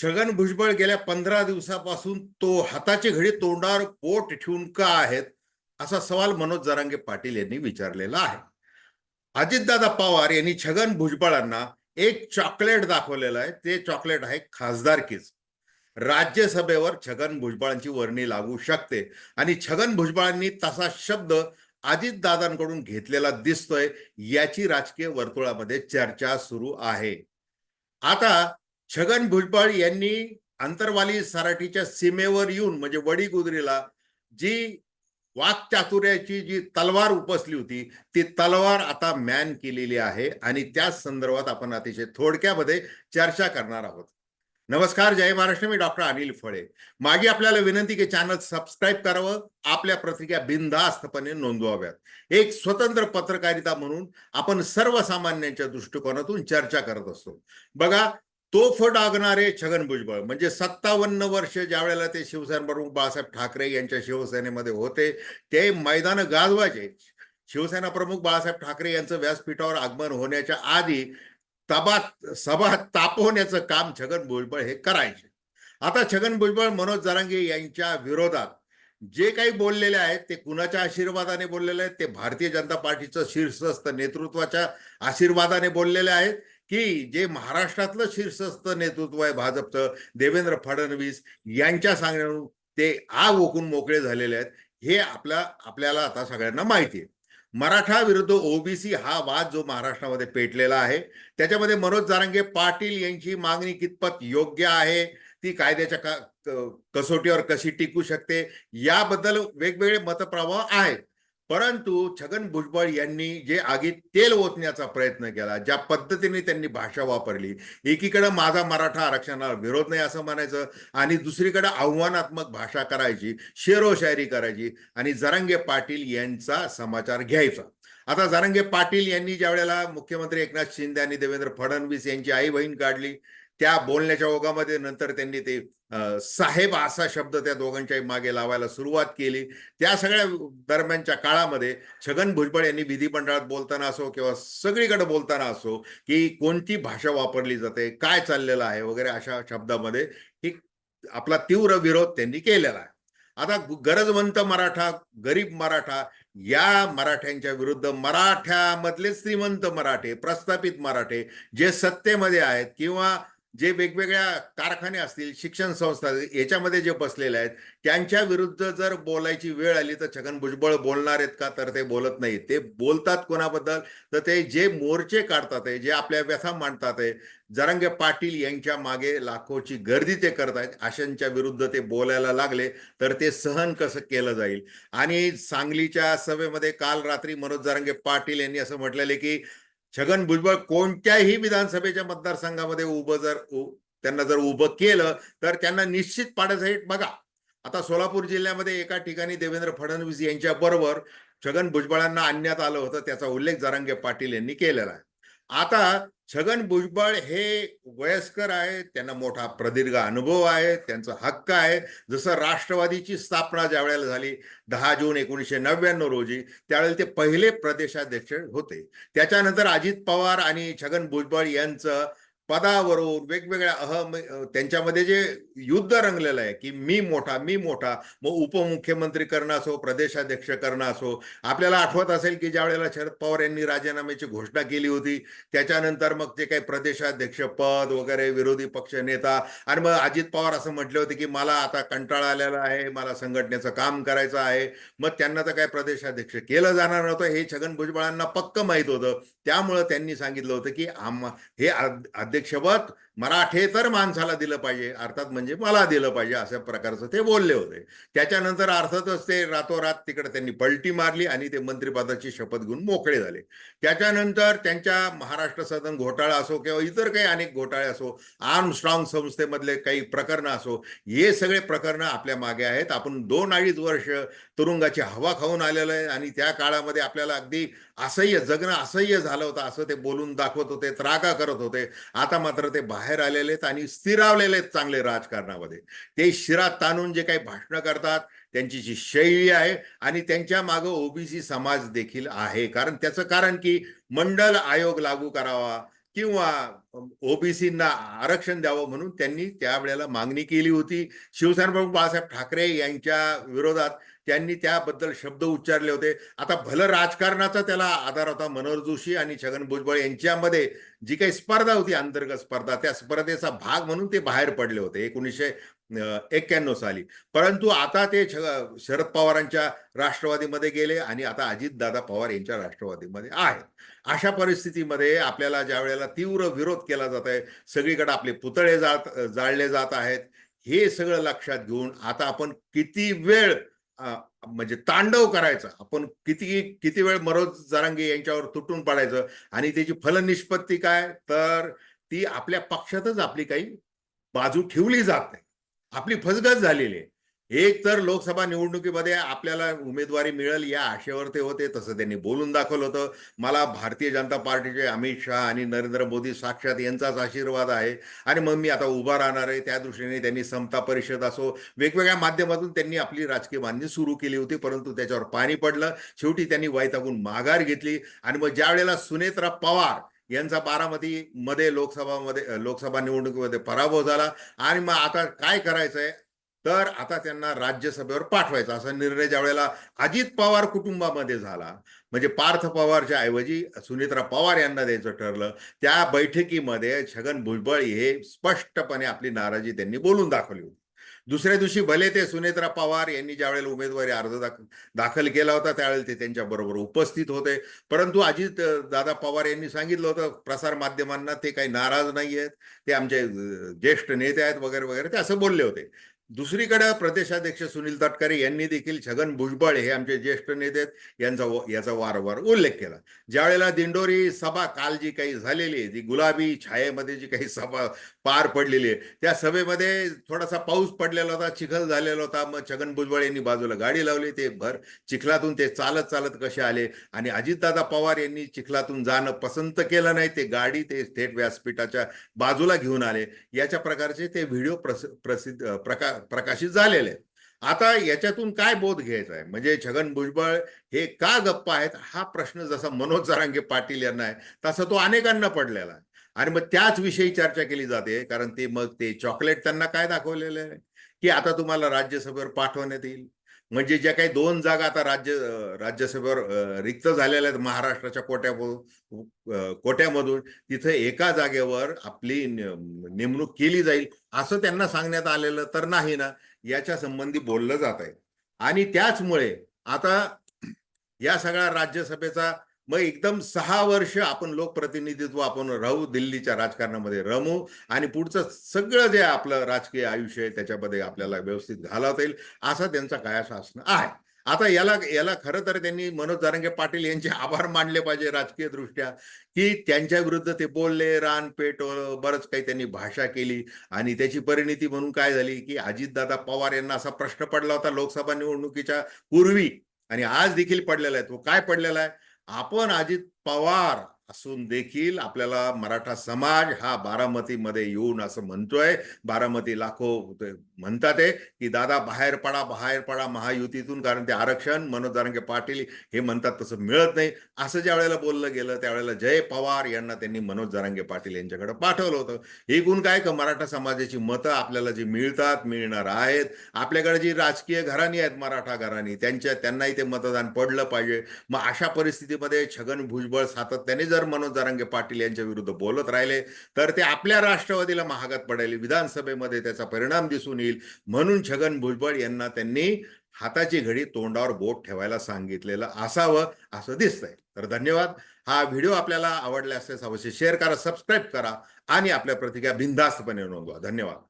छगन भुजबळ गेल्या पंधरा दिवसापासून तो हाताची घडी तोंडावर पोट ठेवून का आहेत असा सवाल मनोज जरांगे पाटील यांनी विचारलेला आहे. अजितदादा पवार यांनी छगन भुजबळांना एक चॉकलेट दाखवलेलं आहे. ते चॉकलेट आहे खासदारकीच राज्यसभेवर छगन भुजबळांची वर्णी लागू शकते आणि छगन भुजबळांनी तसा शब्द अजितदादांकडून घेतलेला दिसतोय याची राजकीय वर्तुळामध्ये चर्चा सुरू आहे. आता छगन भुजबळ यांनी अंतरवाली सराठीच्या सीमेवर येऊन म्हणजे वडीगुजरीला जी वाकचातुर्याची जी तलवार उपसली होती ती तलवार आता मॅन केलेली आहे आणि त्याच संदर्भात आपण अतिशय थोडक्यामध्ये चर्चा करणार आहोत. नमस्कार जय महाराष्ट्र. मी डॉक्टर अनिल फळे. माझी आपल्याला विनंती की चॅनल सबस्क्राईब करावं आपल्या प्रतिक्रिया बिनधास्तपणे नोंदवाव्यात. एक स्वतंत्र पत्रकारिता म्हणून आपण सर्वसामान्यांच्या दृष्टिकोनातून चर्चा करत असतो. बघा तोफ डागणारे छगन भुजबळ. म्हणजे सत्तावन्न वर्ष ज्या वेळेला ते शिवसेना प्रमुख बाळासाहेब ठाकरे यांच्या शिवसेनेमध्ये होते ते मैदान गाजवायचे. शिवसेना प्रमुख बाळासाहेब ठाकरे यांचं व्यासपीठावर आगमन होण्याच्या आधी तबात सभा तापवण्याचं काम छगन भुजबळ हे करायचे. आता छगन भुजबळ मनोज जरांगे यांच्या विरोधात जे काही बोललेले आहेत ते कुणाच्या आशीर्वादाने बोललेले आहेत ते भारतीय जनता पार्टीचं शीर्षस्थ नेतृत्वाच्या आशीर्वादाने बोललेले आहेत की जे महाराष्ट्रातलं शीर्षस्थ नेतृत्व आहे भाजपचं देवेंद्र फडणवीस यांच्या सांगण्यावरून ते आग ओकून मोकळे झालेले आहेत हे आपल्या आपल्याला आता सगळ्यांना माहिती आहे. मराठा विरुद्ध ओबीसी हा वाद जो महाराष्ट्रामध्ये पेटलेला आहे त्याच्यामध्ये मनोज जारांगे पाटील यांची मागणी कितपत योग्य आहे ती कायद्याच्या का कसोटीवर कशी टिकू शकते याबद्दल वेगवेगळे मतप्रवाह आहेत. परंतु छगन भुजबळ यांनी जे आगीत तेल ओतण्याचा प्रयत्न केला ज्या पद्धतीने त्यांनी भाषा वापरली एकीकडे माझा मराठा आरक्षणाला विरोध नाही असं म्हणायचं आणि दुसरीकडे आव्हानात्मक भाषा करायची शेरोशायरी करायची आणि जरांगे पाटील यांचा समाचार घ्यायचा. आता जरांगे पाटील यांनी ज्या वेळेला मुख्यमंत्री एकनाथ शिंदे आणि देवेंद्र फडणवीस यांची आई बहीण काढली त्या बोलण्याच्या ओघामध्ये नंतर त्यांनी ते साहेब असा शब्द त्या दोघांच्याही मागे लावायला सुरुवात केली. त्या सगळ्या दरम्यानच्या काळामध्ये छगन भुजबळ यांनी विधिमंडळात बोलताना असो किंवा सगळीकडे बोलताना असो की कोणती भाषा वापरली जाते काय चाललेलं आहे वगैरे अशा शब्दामध्ये ही आपला तीव्र विरोध त्यांनी केलेला आहे. आता गरजवंत मराठा गरीब मराठा या मराठ्यांच्या विरुद्ध मराठ्यामधले श्रीमंत मराठे प्रस्थापित मराठे जे सत्तेमध्ये आहेत किंवा जे वेगवेगळ्या कारखाने असतील शिक्षण संस्था याच्यामध्ये जे बसलेले आहेत त्यांच्या विरुद्ध जर बोलायची वेळ आली तर छगन भुजबळ बोलणार आहेत का? तर ते बोलत नाही ते बोलतात कोणाबद्दल? तर ते जे मोर्चे काढतात आहे जे आपल्या व्यथा मांडतात आहे जरंगे पाटील यांच्या मागे लाखोची गर्दी ते करत आहेत अशांच्या विरुद्ध ते बोलायला लागले तर ते सहन कसं केलं जाईल? आणि सांगलीच्या सभेमध्ये काल रात्री मनोज जरंगे पाटील यांनी असं म्हटलेलं आहे की छगन भुजबळ कोणत्याही विधानसभेच्या मतदारसंघामध्ये उभं जर त्यांना जर उभं केलं तर त्यांना निश्चित पाडायचं बघा. आता सोलापूर जिल्ह्यामध्ये एका ठिकाणी देवेंद्र फडणवीस यांच्या बरोबर छगन भुजबळांना आणण्यात आलं होतं त्याचा उल्लेख जरांगे पाटील यांनी केलेला आहे. आता छगन भुजबळ हे वयस्कर आहे त्यांना मोठा प्रदीर्घ अनुभव आहे त्यांचा हक्क आहे. जसं राष्ट्रवादीची स्थापना ज्या वेळेला झाली दहा जून एकोणीसशे नव्याण्णव रोजी त्यावेळेला ते पहिले प्रदेशाध्यक्ष होते. त्याच्यानंतर अजित पवार आणि छगन भुजबळ यांचं पदावरून वेगवेगळ्या अहम त्यांच्यामध्ये जे युद्ध रंगलेलं आहे की मी मोठा मी मोठा मग उपमुख्यमंत्री करणं असो प्रदेशाध्यक्ष करणं असो आपल्याला आठवत असेल की ज्या वेळेला शरद पवार यांनी राजीनाम्याची घोषणा केली होती त्याच्यानंतर मग ते काही प्रदेशाध्यक्ष पद वगैरे विरोधी पक्ष नेता आणि मग अजित पवार असं म्हटले होते की मला आता कंटाळा आलेला आहे मला संघटनेचं काम करायचं आहे मग त्यांना तर काय प्रदेशाध्यक्ष केलं जाणार नव्हतं हे छगन भुजबळांना पक्क माहीत होतं. त्यामुळं त्यांनी सांगितलं होतं की आम हे अध्यक्ष अध्यक्षपद मराठे तर माणसाला दिलं पाहिजे अर्थात म्हणजे मला दिलं पाहिजे अशा प्रकारचं ते बोलले होते. त्याच्यानंतर अर्थातच ते रातोरात तिकडे त्यांनी पलटी मारली आणि ते मंत्रिपदाची शपथ घेऊन मोकळे झाले. त्याच्यानंतर त्यांच्या महाराष्ट्र सदन घोटाळा असो किंवा इतर काही अनेक घोटाळे असो आर्म स्ट्रॉंग संस्थेमधले काही प्रकरणं असो हे सगळे प्रकरणं आपल्या मागे आहेत. आपण दोन अडीच वर्ष तुरुंगाची हवा खाऊन आलेलं आहे आणि त्या काळामध्ये आपल्याला अगदी असह्य जगणं असह्य झालं होतं असं ते बोलून दाखवत होते त्रागा करत होते. आता मात्र ते बाहेर आलेले आहेत आणि स्थिरावलेले आहेत चांगले राजकारणामध्ये. ते शिरा ताणून जे काही भाषणं करतात त्यांची जी शैली आहे आणि त्यांच्या मागं ओबीसी समाज देखील आहे. कारण त्याचं कारण की मंडल आयोग लागू करावा किंवा ओबीसींना आरक्षण द्यावं म्हणून त्यांनी त्यावेळेला मागणी केली होती. शिवसेना प्रमुख बाळासाहेब ठाकरे यांच्या विरोधात त्यांनी त्याबद्दल शब्द उच्चारले होते. आता भलं राजकारणाचा त्याला आधार होता. मनोहर जोशी आणि छगन भुजबळ यांच्यामध्ये जी काही स्पर्धा होती अंतर्गत स्पर्धा त्या स्पर्धेचा भाग म्हणून ते बाहेर पडले होते. एकोणीसशे एक्क्याण्णव साली. परंतु आता ते छ- शरद पवारांच्या राष्ट्रवादीमध्ये गेले आणि आता अजितदादा पवार यांच्या राष्ट्रवादीमध्ये आहेत. अशा परिस्थितीमध्ये आपल्याला ज्या वेळेला तीव्र विरोध केला जात आहे सगळीकडे आपले पुतळे जात जाळले जात आहेत. हे सगळं लक्षात घेऊन आता आपण किती वेळ म्हणजे तांडव करायचा. आपण किती किती वेळ मरोज जरांगे यांच्यावर तुटून पडायचं आणि त्याची फलनिष्पत्ती काय? तर ती आपल्या पक्षातच आपली काही बाजू ठेवली जात नाही. आपली फसगत झालेली आहे. एक तर लोकसभा निवडणुकीमध्ये आपल्याला उमेदवारी मिळेल या आशेवर ते होते तसं त्यांनी बोलून दाखवलं होतं. मला भारतीय जनता पार्टीचे अमित शहा आणि नरेंद्र मोदी साक्षात यांचाच आशीर्वाद आहे. आणि मग मी आता उभा राहणार आहे त्या दृष्टीने त्यांनी समता परिषद असो वेगवेगळ्या माध्यमातून त्यांनी आपली राजकीय बांधणी सुरू केली होती परंतु त्याच्यावर पाणी पडलं. शेवटी त्यांनी वैतागून माघार घेतली. आणि मग ज्या वेळेला सुनेत्रा पवार यांचा बारामती मध्ये लोकसभामध्ये लोकसभा निवडणुकीमध्ये पराभव झाला. आणि मग आता काय करायचंय? तर आता त्यांना राज्यसभेवर पाठवायचा. असा निर्णय ज्या वेळेला अजित पवार कुटुंबामध्ये झाला म्हणजे पार्थ पवारच्या ऐवजी सुनित्रा पवार यांना द्यायचं ठरलं त्या बैठकीमध्ये छगन भुजबळ हे स्पष्टपणे आपली नाराजी त्यांनी बोलून दाखवली होती. दुसऱ्या दिवशी भले ते सुनेत्रा पवार यांनी ज्या वेळेला उमेदवारी अर्ज दाखल केला होता त्यावेळेला ते त्यांच्या बरोबर उपस्थित होते. परंतु अजित दादा पवार यांनी सांगितलं होतं प्रसार माध्यमांना ते काही नाराज नाही आहेत ते आमचे ज्येष्ठ नेते आहेत वगैरे वगैरे ते असं बोलले होते. दुसरीकडे प्रदेशाध्यक्ष सुनील तटकरे यांनी देखील छगन भुजबळ हे आमचे ज्येष्ठ नेते यांचा व- याचा वारंवार उल्लेख केला. ज्यावेळेला दिंडोरी सभा काल जी काही झालेली आहे जी गुलाबी छायेमध्ये जी काही सभा पार पडलेली आहे त्या सभेमध्ये थोडासा पाऊस पडलेला होता चिखल झालेला होता. मग छगन भुजबळ यांनी बाजूला गाडी लावली ते भर चिखलातून ते चालत चालत कसे आले? आणि अजितदादा पवार यांनी चिखलातून जाणं पसंत केलं नाही ते गाडी ते थेट व्यासपीठाच्या बाजूला घेऊन आले. याच्या प्रकारचे ते व्हिडिओ प्रस प्रसिद्ध प्रकार प्रकाशित झालेले आहेत. आता याच्यातून काय बोध घ्यायचा आहे? म्हणजे छगन भुजबळ हे का गप्पा आहेत? हा प्रश्न जसा मनोज जरांगे पाटील यांना आहे तसा तो अनेकांना पडलेला आहे. आणि मग त्याच विषयी चर्चा केली जाते कारण ते मग ते चॉकलेट त्यांना काय दाखवलेलं आहे? की आता तुम्हाला राज्यसभेवर पाठवण्यात येईल. म्हणजे ज्या काही दोन जागा आता राज्य राज्यसभेवर रिक्त झालेल्या आहेत महाराष्ट्राच्या कोट्यामधून कोट्यामधून तिथे एका जागेवर आपली नेमणूक केली जाईल असं त्यांना सांगण्यात आलेलं तर नाही ना याच्या संबंधी बोललं जात आहे आणि त्याचमुळे आता या सगळ्या राज्यसभेचा मग एकदम सहा वर्ष आपण लोकप्रतिनिधित्व आपण राहू दिल्लीच्या राजकारणामध्ये रमू आणि पुढचं सगळं जे आपलं राजकीय आयुष्य आहे त्याच्यामध्ये आपल्याला व्यवस्थित घालवता येईल असा त्यांचा कायासा असणं आहे. आता याला याला खरं तर त्यांनी मनोज जारंगे पाटील यांचे आभार मानले पाहिजे राजकीय दृष्ट्या की त्यांच्या विरुद्ध ते बोलले रान पेटवलं बरंच काही त्यांनी भाषा केली आणि त्याची परिणिती म्हणून काय झाली की अजितदादा पवार यांना असा प्रश्न पडला होता लोकसभा निवडणुकीच्या पूर्वी आणि आज देखील पडलेला आहे. तो काय पडलेला आहे? आपण अजित पवार असून देखील आपल्याला मराठा समाज हा बारामतीमध्ये येऊन असं म्हणतोय. बारामती लाखो ते म्हणतात आहे की दादा बाहेर पडा बाहेर पडा महायुतीतून कारण ते आरक्षण मनोज दारंगे पाटील हे म्हणतात तसं मिळत नाही. असं ज्या वेळेला बोललं गेलं त्यावेळेला जय पवार यांना त्यांनी मनोज दारंगे पाटील यांच्याकडे पाठवलं होतं. एकूण काय? का मराठा समाजाची मतं आपल्याला जी मिळतात मिळणार आहेत. आपल्याकडे जी राजकीय घराणी आहेत मराठा घराणी त्यांच्या त्यांनाही ते मतदान पडलं पाहिजे. मग अशा परिस्थितीमध्ये छगन भुजबळ सातत्याने जर मनोज दारंगे पाटील यांच्या विरुद्ध बोलत राहिले तर ते आपल्या राष्ट्रवादीला महागात पडेल विधानसभेमध्ये त्याचा परिणाम दिसून येईल. म्हणून छगन भुजबळ यांना त्यांनी हाताची घडी तोंडावर बोट ठेवायला सांगितलेलं असावं असं दिसतंय. तर धन्यवाद. हा व्हिडिओ आपल्याला आवडला असल्यास अवश्य शेअर करा सबस्क्राईब करा आणि आपल्या प्रतिक्रिया बिनधास्तपणे नोंदवा. धन्यवाद.